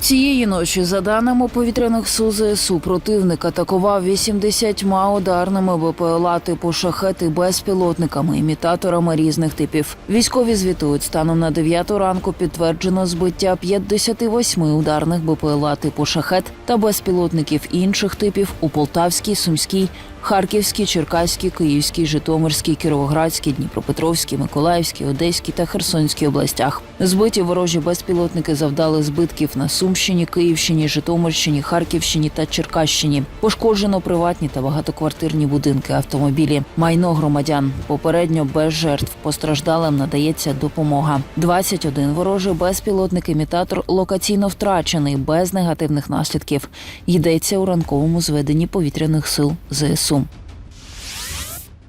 Цієї ночі, за даними повітряних сил ЗСУ, противник атакував 80 ударними БПЛА типу шахети безпілотниками, імітаторами різних типів. Військові звітують станом на 9 ранку підтверджено збиття 58 ударних БПЛА типу шахет та безпілотників інших типів у Полтавській, Сумській, Харківській, Черкаській, Київській, Житомирській, Кіровоградській, Дніпропетровській, Миколаївській, Одеській та Херсонській областях. Збиті ворожі безпілотники завдали збитків на Сумщині, Київщині, Житомирщині, Харківщині та Черкащині. Пошкоджено приватні та багатоквартирні будинки, автомобілі, майно громадян. Попередньо без жертв постраждалим надається допомога. 21 ворожий безпілотник-імітатор локаційно втрачений без негативних наслідків. Йдеться у ранковому зведенні повітряних сил ЗСУ.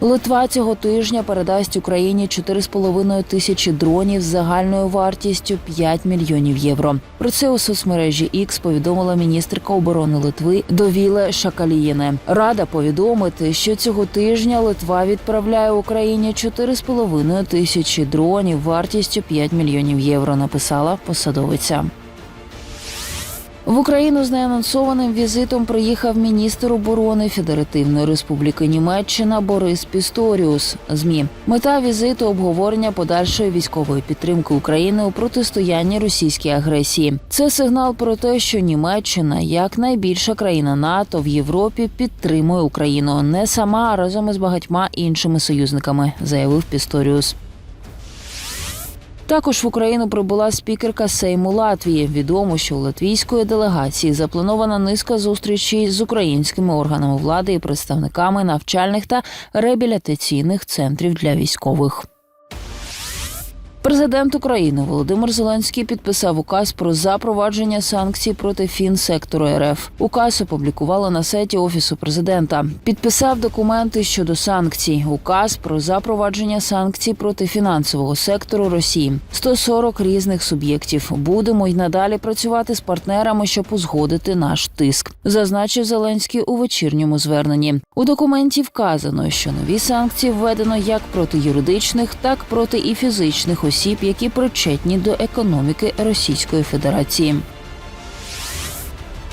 Литва цього тижня передасть Україні 4,5 тисячі дронів з загальною вартістю 5 мільйонів євро. Про це у соцмережі X повідомила міністерка оборони Литви Довіле Шакалієне. Рада повідомити, що цього тижня Литва відправляє Україні 4,5 тисячі дронів вартістю 5 мільйонів євро. Написала посадовиця. В Україну з неанонсованим візитом приїхав міністр оборони Федеративної Республіки Німеччина Борис Пісторіус. Змі мета візиту обговорення подальшої військової підтримки України у протистоянні російській агресії. Це сигнал про те, що Німеччина, як найбільша країна НАТО в Європі, підтримує Україну не сама, а разом із багатьма іншими союзниками, заявив Пісторіус. Також в Україну прибула спікерка Сейму Латвії. Відомо, що у латвійської делегації запланована низка зустрічей з українськими органами влади і представниками навчальних та реабілітаційних центрів для військових. Президент України Володимир Зеленський підписав указ про запровадження санкцій проти фінсектору РФ. Указ опублікували на сайті офісу президента. Підписав документи щодо санкцій. Указ про запровадження санкцій проти фінансового сектору Росії. 140 різних суб'єктів. Будемо й надалі працювати з партнерами, щоб узгодити наш тиск. Зазначив Зеленський у вечірньому зверненні. У документі вказано, що нові санкції введено як проти юридичних, так проти і фізичних осіб, які причетні до економіки Російської Федерації.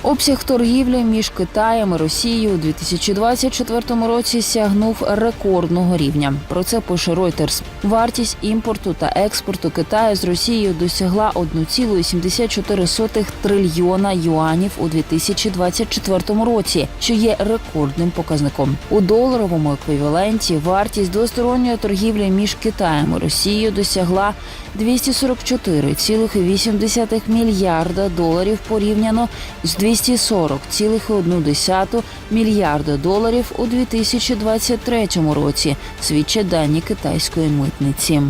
Обсяг торгівлі між Китаєм і Росією у 2024 році сягнув рекордного рівня. Про це пише Reuters. Вартість імпорту та експорту Китаю з Росією досягла 1,74 трильйона юанів у 2024 році, що є рекордним показником. У доларовому еквіваленті вартість двосторонньої торгівлі між Китаєм і Росією досягла 244,8 мільярда доларів порівняно з 240,1 мільярда доларів у 2023 році, свідчать дані китайської митниці.